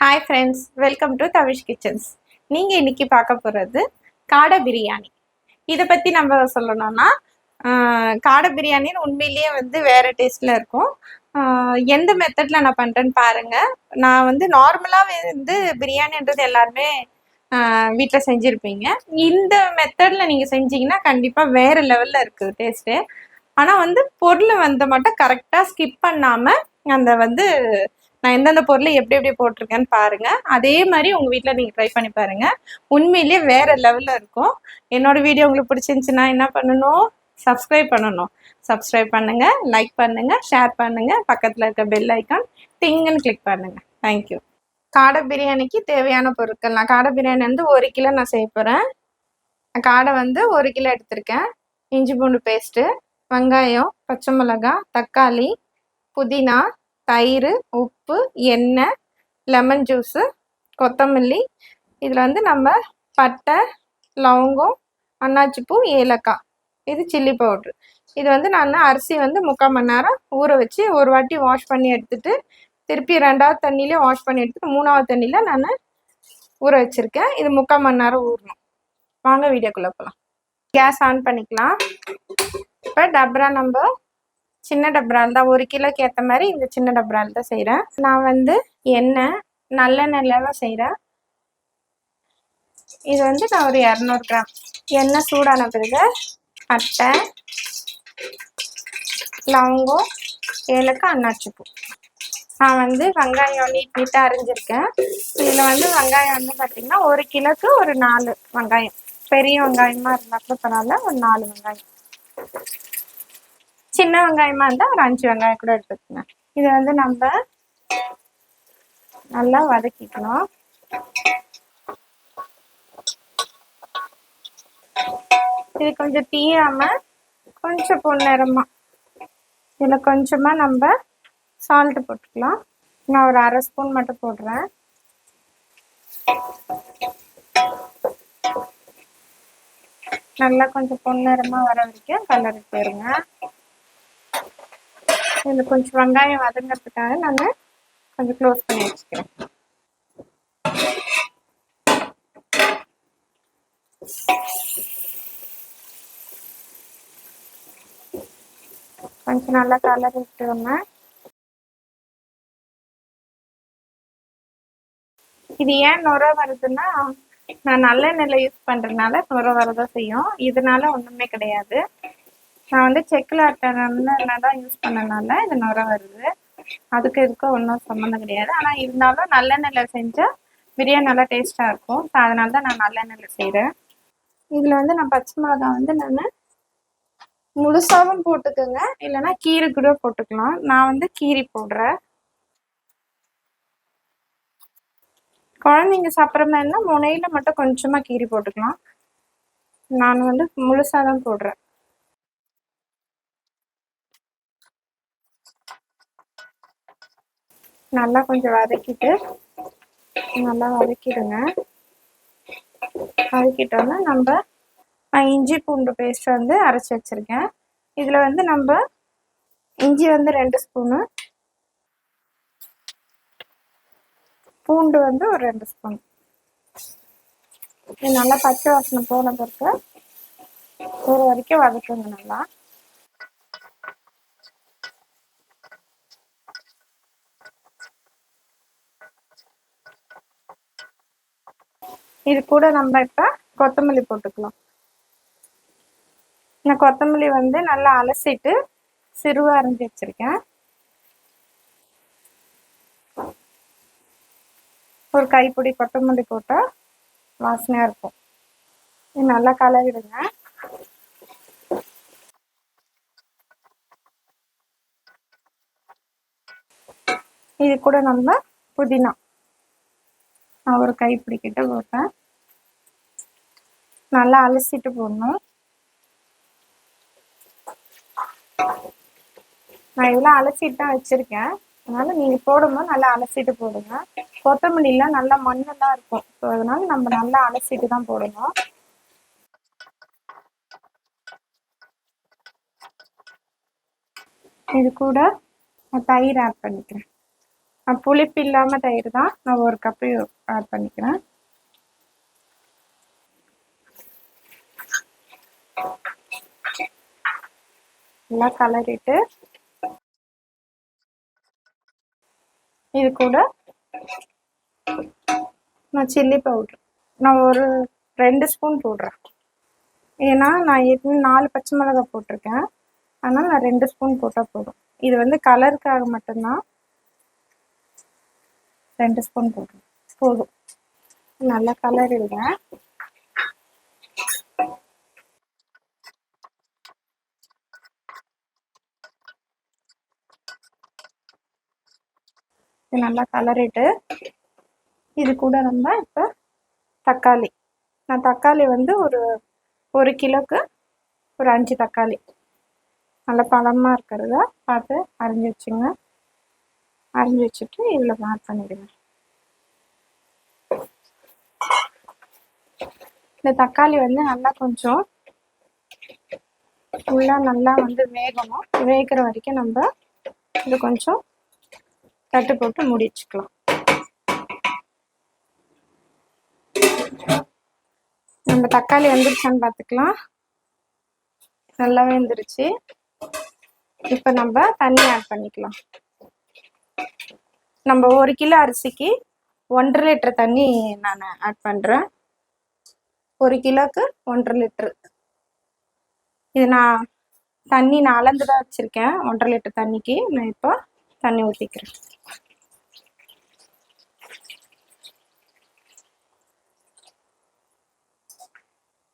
Hi friends welcome to Tavish kitchens நீங்கள் இன்னைக்கு பார்க்க போகிறது காடை பிரியாணி. இதை பற்றி நம்ம சொல்லணும்னா காடை பிரியாணின்னு உண்மையிலேயே வந்து வேறு டேஸ்ட்டில் இருக்கும். எந்த மெத்தடில் நான் பண்ணுறேன்னு பாருங்கள் நான் வந்து நார்மலாக வந்து பிரியாணின்றது எல்லாருமே வீட்டில் செஞ்சுருப்பீங்க. இந்த மெத்தடில் நீங்கள் செஞ்சீங்கன்னா கண்டிப்பாக வேறு லெவலில் இருக்குது டேஸ்ட்டு ஆனால் வந்து பொருள் வந்து மட்டும் கரெக்டாக ஸ்கிப் பண்ணாமல் அந்த வந்து நான் எந்தெந்த பொருள் எப்படி எப்படி போட்டிருக்கேன்னு பாருங்க. அதே மாதிரி உங்க வீட்டில் நீங்க ட்ரை பண்ணி பாருங்க. உண்மையிலேயே வேற லெவலில் இருக்கும். என்னோட வீடியோ உங்களுக்கு பிடிச்சிருந்துச்சுன்னா என்ன பண்ணணும்? சப்ஸ்கிரைப் பண்ணணும். சப்ஸ்கிரைப் பண்ணுங்க லைக் பண்ணுங்க ஷேர் பண்ணுங்க. பக்கத்தில் இருக்க பெல் ஐக்கான் டிங்குன்னு கிளிக் பண்ணுங்க. தேங்க்யூ காடை பிரியாணிக்கு தேவையான பொருட்கள். நான் காடை பிரியாணி வந்து ஒரு கிலோ நான் செய்ய போகிறேன் காடை வந்து ஒரு கிலோ எடுத்திருக்கேன். இஞ்சி பூண்டு பேஸ்ட்டு வெங்காயம் பச்சை மிளகாய் தக்காளி புதினா தயிர் உப்பு எண்ணெய் லெமன் ஜூஸு கொத்தமல்லி. இதில் வந்து நம்ம பட்டை லவங்கம் அன்னாச்சிப்பூ ஏலக்காய். இது சில்லி பவுட்ரு இது வந்து நான் அரிசி வந்து முக்கால் மணி நேரம் ஊற வச்சு ஒரு வாட்டி வாஷ் பண்ணி எடுத்துட்டு திருப்பி ரெண்டாவது தண்ணியிலே வாஷ் பண்ணி எடுத்துட்டு மூணாவது தண்ணியில் நான் ஊற வச்சுருக்கேன். இது முக்கால் மணி நேரம் ஊறணும். வாங்க வீடியோக்குள்ளே போகலாம் கேஸ் ஆன் பண்ணிக்கலாம். இப்போ டப்ரா நம்ம சின்ன டப்ரால் தான் ஒரு கிலோக்கு ஏற்ற மாதிரி இந்த சின்ன டப்ரால் தான் செய்கிறேன் நான் வந்து எண்ணெய் நல்லெண்ணெயில் தான் செய்கிறேன் இது வந்து நான் ஒரு இரநூறு கிராம். எண்ணெய் சூடான பிறகு அட்டை லவங்கம் ஏலக்காய் அன்னாச்சிப்பூ நான் வந்து வெங்காயம் நீட் நீட்டாக அரிஞ்சிருக்கேன். இதில் வந்து வெங்காயம் வந்து பார்த்திங்கன்னா ஒரு கிலோக்கு ஒரு நாலு வெங்காயம். பெரிய வெங்காயமாக இருந்தால் கூட பரவாயில்ல ஒரு நாலு வெங்காயம். சின்ன வெங்காயமா இருந்தா ஒரு அஞ்சு வெங்காயம் கூட எடுத்துக்கோங்க. இதை வந்து நம்ம நல்லா வதக்கிக்கணும். இது கொஞ்சம் தீயாம கொஞ்சம் பொன்னிறமா இதில் கொஞ்சமாக நம்ம சால்ட் போட்டுக்கலாம். நான் ஒரு அரை ஸ்பூன் மட்டும் போடுறேன். நல்லா கொஞ்சம் பொன்னிறமாக வர வரைக்கும் கலருக்கு போயிருங்க இதில் கொஞ்சம் வெங்காயம் வதங்கிறதுக்காக நான் கொஞ்சம் க்ளோஸ் பண்ணி வச்சுக்கிறேன் கொஞ்சம் நல்லா கலர் விட்டுருங்க. இது ஏன் நுர வருதுன்னா நான் நல்லெண்ணெயில் யூஸ் பண்றதுனால நுர வரதான் செய்யும். இதனால ஒண்ணுமே கிடையாது. நான் வந்து செக்கில் ஆட்ட தான் யூஸ் பண்ணனால இது நுர வருது. அதுக்கு இதுக்கும் ஒன்றும் சம்மந்தம் கிடையாது. ஆனால் இருந்தாலும் நல்லெண்ணெயில் செஞ்சால் பிரியாணி நல்லா டேஸ்ட்டாக இருக்கும். ஸோ அதனால தான் நான் நல்லெண்ணெயில் செய்கிறேன் இதில் வந்து நான் பச்சை மிளகாய் வந்து நான் முழுசாவும் போட்டுக்கோங்க. இல்லைன்னா கீரை கூட போட்டுக்கலாம். நான் வந்து கீரி போடுறேன். குழந்தைங்க சாப்பிட்ற மாதிரினா முனையில் மட்டும் கொஞ்சமாக கீரி போட்டுக்கலாம். நான் வந்து முழுசாக தான் போடுறேன். நல்லா கொஞ்சம் வதக்கிட்டு நல்லா வதக்கிடுங்க. வதக்கிட்டோன்னா நம்ம இஞ்சி பூண்டு பேஸ்ட் வந்து அரைச்சி வச்சுருக்கேன். இதில் வந்து நம்ம இஞ்சி வந்து ரெண்டு ஸ்பூனு பூண்டு வந்து ஒரு ரெண்டு ஸ்பூன் நல்லா பச்சை வாசனை போன பிறகு ஒரு வரைக்கும் வதக்குங்க நல்லா. இது கூட நம்ம இப்போ கொத்தமல்லி போட்டுக்கலாம். நான் கொத்தமல்லி வந்து நல்லா அலசிட்டு சிறுவ அரைஞ்சி வச்சிருக்கேன். ஒரு கைப்பிடி கொத்தமல்லி போட்டால் வாசனையாக இருக்கும். இது நல்லா கலவிடுங்க இது கூட நம்ம புதினா. நான் ஒரு கைப்பிடிக்கிட்ட போட்டேன். நல்லா அலசிட்டு போடணும். நான் இதெல்லாம் அலசிட்டு தான் வச்சிருக்கேன். அதனால நீங்க போடும்போது நல்லா அலசிட்டு போடுங்க. கொத்தமல்லிலாம் நல்லா மண்ணெல்லாம் இருக்கும். ஸோ அதனால நம்ம நல்லா அலசிட்டு தான் போடணும். இது கூட நான் தயிர் ஆட் பண்ணிக்கிறேன். நான் புளிப்பு இல்லாமல் தயிர் தான். நான் ஒரு கப்பு ஆட் பண்ணிக்கிறேன். நல்லா கலரிட்டு இது கூட நான் சில்லி பவுட்ரு நான் ஒரு ரெண்டு ஸ்பூன் போடுறேன். ஏன்னா நான் ஏற்கனவே நாலு பச்சை மிளகாய் போட்டிருக்கேன். அதனால் நான் ரெண்டு ஸ்பூன் போட்டால் போதும். இது வந்து கலருக்காக மட்டும்தான் ரெண்டு ஸ்பூன் போடுறேன். போதும். நல்லா கலர் இல்லை இது நல்லா கலரிட்டு இது கூட நம்ம இப்போ தக்காளி. நான் தக்காளி வந்து ஒரு ஒரு கிலோக்கு ஒரு அஞ்சு தக்காளி. நல்ல பழமாக இருக்கிறத பார்த்து அரிஞ்சு வச்சுங்க. அரிஞ்சு வச்சுட்டு இதில் ஆட் பண்ணிடுங்க. இந்த தக்காளி வந்து நல்லா கொஞ்சம் ஃபுல்லாக நல்லா வந்து வேகணும். வேகிற வரைக்கும் நம்ம இது கொஞ்சம் தட்டு போட்டு முடிச்சுக்கலாம். நம்ம தக்காளி வந்துருச்சான்னு பார்த்துக்கலாம் நல்லா வெந்துருச்சு. இப்போ நம்ம தண்ணி ஆட் பண்ணிக்கலாம். நம்ம ஒரு கிலோ அரிசிக்கு ஒன்றரை லிட்டர் தண்ணி நான் ஆட் பண்ணுறேன் ஒரு கிலோக்கு ஒன்றரை லிட்டரு. இது நான் தண்ணி நான் அளந்து தான் வச்சுருக்கேன். ஒன்றரை லிட்டர் தண்ணிக்கு. நான் இப்போ தண்ணி ஊற்றிக்கிறேன்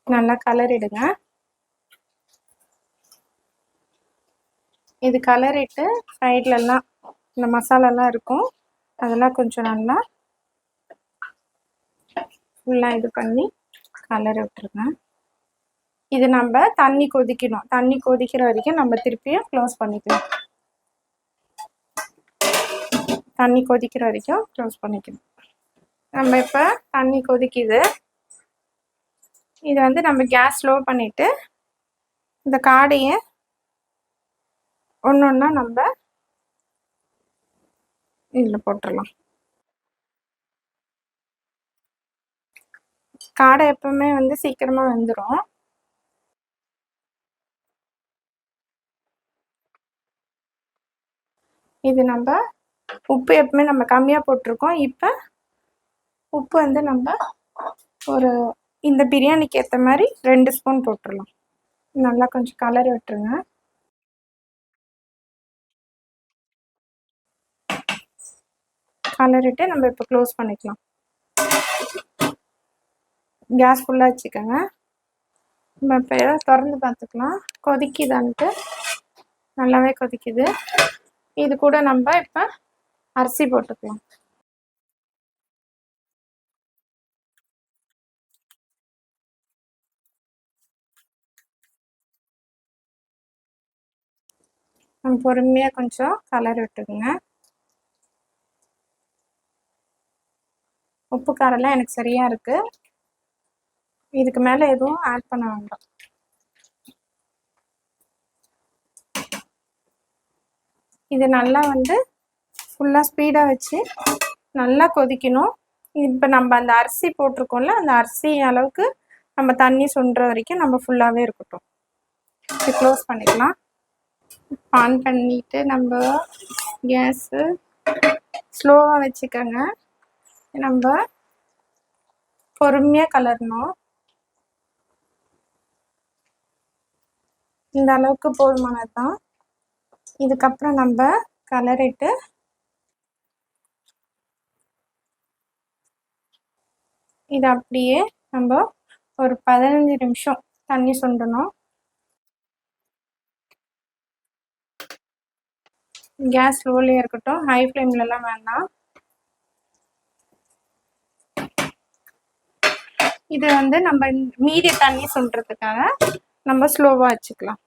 நல்லா கலரிடுங்க. இது கலரிட்டு சைட்லலாம் இந்த மசாலாலாம் இருக்கும். அதெல்லாம் கொஞ்சம் நல்லா ஃபுல்லாக இது பண்ணி கலர் விட்டுருங்க. இது நம்ம தண்ணி கொதிக்கணும். தண்ணி கொதிக்கிற வரைக்கும் நம்ம திருப்பியும் க்ளோஸ் பண்ணிக்கலாம். தண்ணி கொதிக்கிற வரைக்கும் க்ளோஸ் பண்ணிக்கணும். நம்ம இப்போ தண்ணி கொதிக்குது. இதை வந்து நம்ம கேஸ் ஸ்லோ பண்ணிவிட்டு இந்த காடையை ஒன்று ஒன்றா நம்ம இதில் போட்டுடலாம் காடை எப்பவுமே வந்து சீக்கிரமாக வெந்துடும் இது நம்ம உப்பு எப்பவுமே நம்ம கம்மியாக போட்டிருக்கோம். இப்போ உப்பு வந்து நம்ம ஒரு இந்த பிரியாணிக்கு ஏற்ற மாதிரி ரெண்டு ஸ்பூன் போட்டுடலாம் நல்லா கொஞ்சம் கலர் விட்டுருங்க. கலரிட்டு நம்ம இப்போ க்ளோஸ் பண்ணிக்கலாம். கேஸ் ஃபுல்லாக வச்சுக்கோங்க. நம்ம இப்போ திறந்து பார்த்துக்கலாம். கொதிக்குதான்ட்டு. நல்லாவே கொதிக்குது. இது கூட நம்ம இப்போ அரிசி போட்டுக்கலாம். நம்ம பொறுமையாக கொஞ்சம் கலர் விட்டுக்குங்க. உப்பு காரெல்லாம் எனக்கு சரியாக இருக்குது இதுக்கு மேலே எதுவும் ஆட் பண்ண வேண்டாம். இது நல்லா வந்து ஃபுல்லாக ஸ்பீடாக வச்சு நல்லா கொதிக்கணும். இப்போ நம்ம அந்த அரிசி போட்டிருக்கோம்ல அந்த அரிசி அளவுக்கு நம்ம தண்ணி சுண்டுற வரைக்கும் நம்ம ஃபுல்லாகவே இருக்கட்டும். இது க்ளோஸ் பண்ணிக்கலாம். ஆன் பண்ணிவிட்டு நம்ம கேஸு ஸ்லோவாக வச்சுக்கோங்க. நம்ம பொறுமையாக கலரணும். இந்த அளவுக்கு போதுமானது தான் இதுக்கப்புறம் நம்ம கலரிட்டு இது அப்படியே நம்ம ஒரு பதினஞ்சு நிமிஷம் தண்ணி சுண்டணும். கேஸ் ஸ்லோலியாக இருக்கட்டும் ஹை ஃப்ளேம்லலாம் வேண்டாம். இது வந்து நம்ம மீதி தண்ணி சுண்டுறதுக்காக நம்ம ஸ்லோவாக வச்சுக்கலாம்.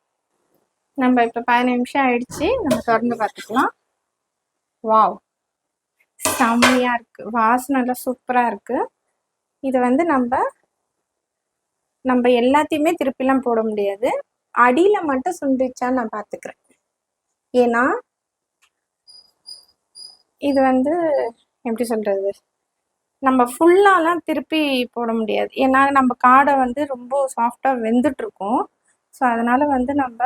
நம்ம இப்போ பதினஞ்சு நிமிஷம் ஆயிடுச்சு நம்ம திறந்து பார்த்துக்கலாம். வாவ் செம்மையாக இருக்குது எல்லாம் சூப்பராக இருக்குது இது வந்து நம்ம நம்ம எல்லாத்தையுமே திருப்பிலாம் போட முடியாது. அடியில் மட்டும் சுண்டிச்சா நான் பார்த்துக்கிறேன் ஏன்னா இது வந்து எப்படி சொல்கிறது நம்ம ஃபுல்லாலாம் திருப்பி போட முடியாது. ஏன்னா நம்ம காடை வந்து ரொம்ப சாஃப்டாக வெந்துட்டுருக்கும். ஸோ அதனால் வந்து நம்ம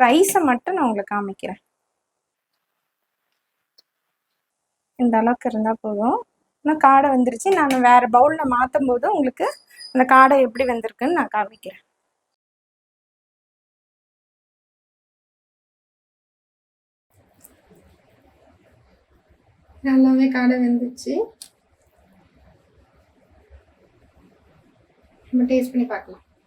ரைஸை மட்டும் நான் உங்களுக்கு காமிக்கிறேன். இந்த அளவுக்கு இருந்தால் போதும். இன்னும் காடை வந்துருச்சு. நான் வேறு பவுலில் மாற்றும் போது உங்களுக்கு அந்த காடை எப்படி வந்திருக்குன்னு நான் காமிக்கிறேன். நல்லாவே காடை வெந்துச்சு. நம்ம டேஸ்ட் பண்ணி பார்க்கலாம்.